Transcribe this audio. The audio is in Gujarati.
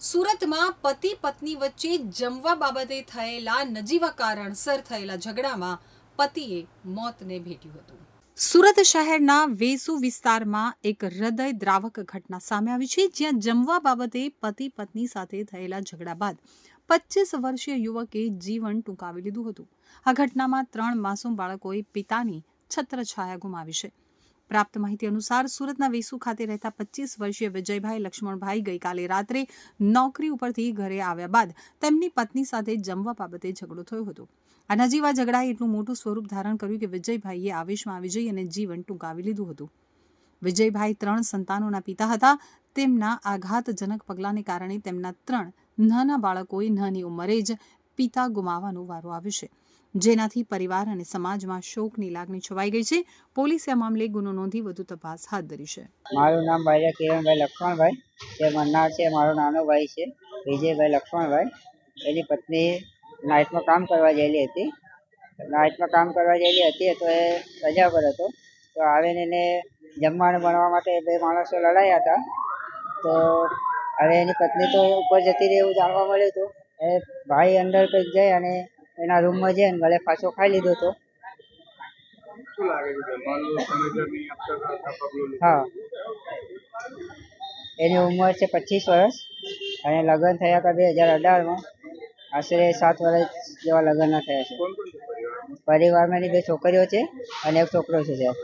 સુરતમાં પતિ પત્ની વચ્ચે જમવા બાબતે થયેલા નજીવા કારણસર થયેલા ઝઘડામાં પતિએ મોતને ભેટ્યું હતું. સુરત શહેરના વેસુ વિસ્તારમાં એક હૃદય દ્રાવક ઘટના સામે આવી છે, જ્યાં જમવા બાબતે પતિ પત્ની સાથે થયેલા ઝઘડા બાદ પચીસ વર્ષીય યુવકે જીવન ટૂંકાવી લીધું હતું. આ ઘટનામાં ત્રણ માસૂમ બાળકોએ પિતાની છત્રછાયા ગુમાવી છે. પ્રાપ્ત માહિતી અનુસાર સુરતના વેસુ ખાતે રહેતા પચીસ વર્ષીય વિજયભાઈ લક્ષ્મણભાઈ ગઈકાલે રાત્રે નોકરી ઉપરથી ઘરે આવ્યા બાદ તેમની પત્ની સાથે જમવા બાબતે ઝઘડો થયો હતો. આના જેવા ઝઘડાએ એટલું મોટું સ્વરૂપ ધારણ કર્યું કે વિજયભાઈએ આવેશમાં આવી જઈ અને જીવન ટૂંકાવી લીધું હતું. વિજયભાઈ ત્રણ સંતાનોના પિતા હતા. તેમના આઘાતજનક પગલાંને કારણે તેમના ત્રણ નાના બાળકોએ નાની ઉંમરે જ પિતા ગુમાવવાનો વારો આવ્યો છે. જેનાથી પરિવાર અને સમાજમાં શોકની લાગણી છવાઈ ગઈ છે. પોલીસે આ મામલે ગુનો નોંધી વધુ તપાસ હાથ ધરી છે. મારું નામ ભાઈ કિરણભાઈ લક્ષ્મણભાઈ. જે મન્નાર છે. મારો નાનો ભાઈ છે. વિજયભાઈ લક્ષ્મણભાઈ. એની પત્ની નાઇટમાં કામ કરવા ગયેલી હતી. નાઇટમાં કામ કરવા ગયેલી હતી તો એ રજા પર હતો. તો આવીને એને જમવાનું બનાવવા માટે બે માણસો લડાયા હતા. તો હવે એની પત્ની તો ઉપર જતી રહી એવું જાણવા મળ્યું હતું. એ ભાઈ અંદર કંઈક જઈ અને એના રૂમમાં જઈને ગળે પાછો ખાઈ લીધો હતો લીધું? હા. એની ઉંમર છે પચીસ વર્ષ અને લગ્ન થયા હતા બે હજાર અઢારમાં. આશરે સાત વર્ષ જેવા લગ્નના થયા છે પરિવારમાં? પરિવારમાં એની બે છોકરીઓ છે અને એક છોકરો છે સાહેબ.